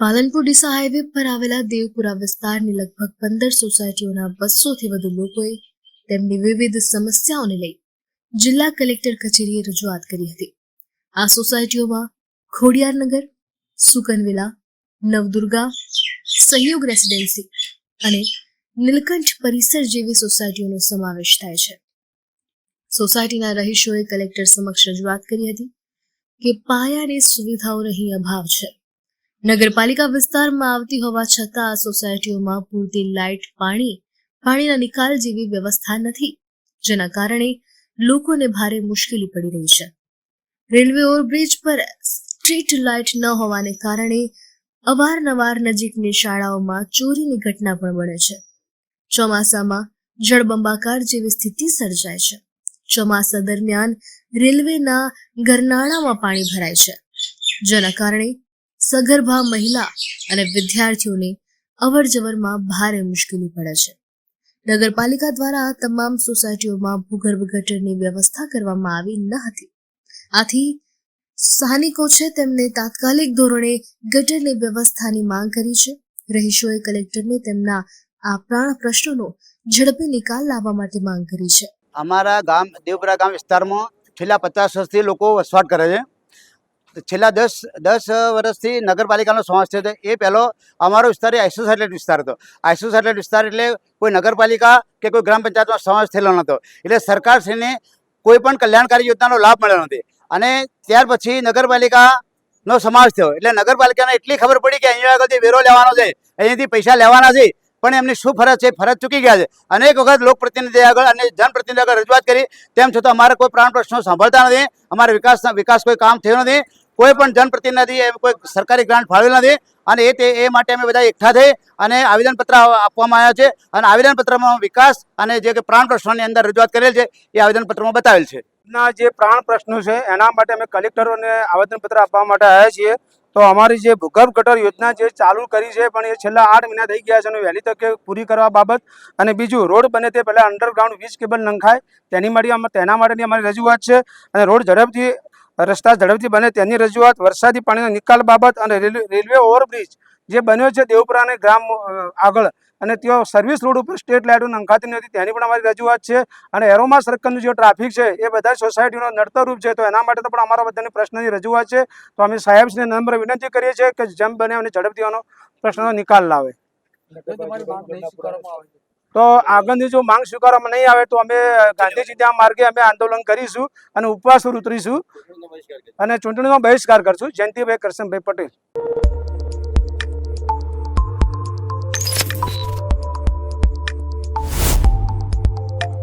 Palanpur Deesa highway પર આવેલા દેવપુરા વિસ્તારની લગભગ પંદર સોસાયટીઓના બસોથી વધુ લોકોએ તેમની વિવિધ સમસ્યાઓને લઈ જિલ્લા કલેક્ટર કચેરીએ રજૂઆત કરી હતી. આ સોસાયટીઓમાં ખોડિયારનગર સુકનવિલા નવદુર્ગા, સહયોગ રેસિડેન્સી અને નીલકંઠ પરિસર જેવી સોસાયટીઓનો સમાવેશ થાય છે. સોસાયટીના રહીશોએ કલેક્ટર સમક્ષ રજૂઆત કરી હતી કે પાયાની સુવિધાઓનો અહીં અભાવ છે. નગરપાલિકા વિસ્તારમાં આવતી હોવા છતાં આ સોસાયટીઓમાં પૂરતી લાઇટ, પાણી, પાણીના નિકાલ જેવી વ્યવસ્થા નથી, જેના કારણે લોકોને ભારે મુશ્કેલી પડી રહી છે. રેલવે ઓવરબ્રિજ પર સ્ટ્રીટ લાઇટ ન હોવાને કારણે અવારનવાર નજીકની શાળાઓમાં ચોરીની ઘટના પણ બને છે. ચોમાસામાં જળબંબાકાર જેવી સ્થિતિ સર્જાય છે. ચોમાસા દરમિયાન રેલવેના ગરનાળામાં પાણી ભરાય છે, જેના કારણે સગર્ભા મહિલા અને વિદ્યાર્થીઓને અવરજવરમાં ભારે મુશ્કેલી પડે છે. નગરપાલિકા દ્વારા તમામ સોસાયટીઓમાં ભૂગર્ભ ગટરની વ્યવસ્થા કરવામાં આવી ન હતી. આથી સ્થાનિકો છે તેમને તાત્કાલિક ધોરણે ગટરની વ્યવસ્થાની માંગ કરી છે. રહીશોએ કલેક્ટરને તેમના આ પ્રાણ પ્રશ્નોનો ઝડપી નિકાલ લાવવા માટે માંગ કરી છે. અમારા ગામ, દેવપુરા ગામ વિસ્તારમાં છેલ્લા પચાસ વર્ષથી લોકો વસવાટ કરે છે. છેલ્લા દસ દસ વર્ષથી નગરપાલિકાનો સમાવેશ થયો એ પહેલો અમારો વિસ્તાર એ આઇસોસેટેડ વિસ્તાર હતો. આઇસોસેટેડ વિસ્તાર એટલે કોઈ નગરપાલિકા કે કોઈ ગ્રામ પંચાયતમાં સમાવેશ થયેલો નહોતો. એટલે સરકારશ્રીને કોઈ પણ કલ્યાણકારી યોજનાનો લાભ મળ્યો નથી. અને ત્યાર પછી નગરપાલિકાનો સમાવેશ થયો. એટલે નગરપાલિકાને એટલી ખબર પડી કે અહીંયા આગળથી વેરો લેવાનો છે. અહીંયાથી પૈસા લેવાના છે. પણ એમની શું ફરજ છે? ફરજ ચૂકી ગયા છે. અનેક વખત લોકપ્રતિનિધિ આગળ અને જનપ્રતિનિધિ આગળ રજૂઆત કરી. તેમ છતાં અમારે કોઈ પ્રાણ પ્રશ્નો સાંભળતા નથી. અમારે વિકાસના, વિકાસ કોઈ કામ થયો નથી. કોઈ પણ જનપ્રતિનિધિ કોઈ સરકારી ગ્રાન્ટ ફાળવેલ નથી અને એ તે, એ માટે અમે બધા એકઠા થઈ અને આવેદનપત્ર આપવામાં આવ્યા છે અને આવેદનપત્રમાં વિકાસ અને જે કે પ્રાણ પ્રશ્નોની અંદર રજૂઆત કરેલ છે એ આવેદનપત્રમાં બતાવેલ છે. ના, જે પ્રાણ પ્રશ્નો છે એના માટે અમે કલેક્ટરોને આવેદનપત્ર આપવા માટે આવ્યા છીએ. તો અમારી જે ભૂગર્ભ ગટર યોજના જે ચાલુ કરી છે પણ એ છેલ્લા આઠ મહિના થઈ ગયા છે અને વહેલી તકે પૂરી કરવા બાબત. અને બીજું, રોડ બને તે પહેલાં અંડરગ્રાઉન્ડ વીજ કેબલ નંખાય. તેની માટે તેના માટેની અમારી રજૂઆત છે. અને રોડ ઝડપથી રસ્તા ઝડપથી બને તેની રજૂઆત વરસાદી પાણીના નિકાલ બાબત અને રેલવે ઓવરબ્રિજ જે બન્યો છે દેવપુરાને ગ્રામ આગળ. અને ત્યાં સર્વિસ રોડ ઉપર સ્ટેટ લાઇટો નંખાતી નથી, તેની પણ અમારી રજૂઆત છે. અને એરોમા સર્કલનું જે ટ્રાફિક છે, એ બધા સોસાયટીનો નડતરરૂપ છે. તો એના માટે તો પણ અમારા બધાની પ્રશ્નની રજૂઆત છે. તો અમે સાહેબને નમ્ર વિનંતી કરીએ છીએ કે જેમ બને અને ઝડપથી પ્રશ્નનો નિકાલ લાવે. તો આગળની જો માંગ સ્વીકારવામાં નહીં આવે તો અમે ગાંધીજી ત્યાં માર્ગે અમે આંદોલન કરીશું અને ઉપવાસ ઉતરીશું. અને ચૂંટણીનો બહિષ્કાર કરશું. જયંતિભાઈ કરશનભાઈ પટેલ.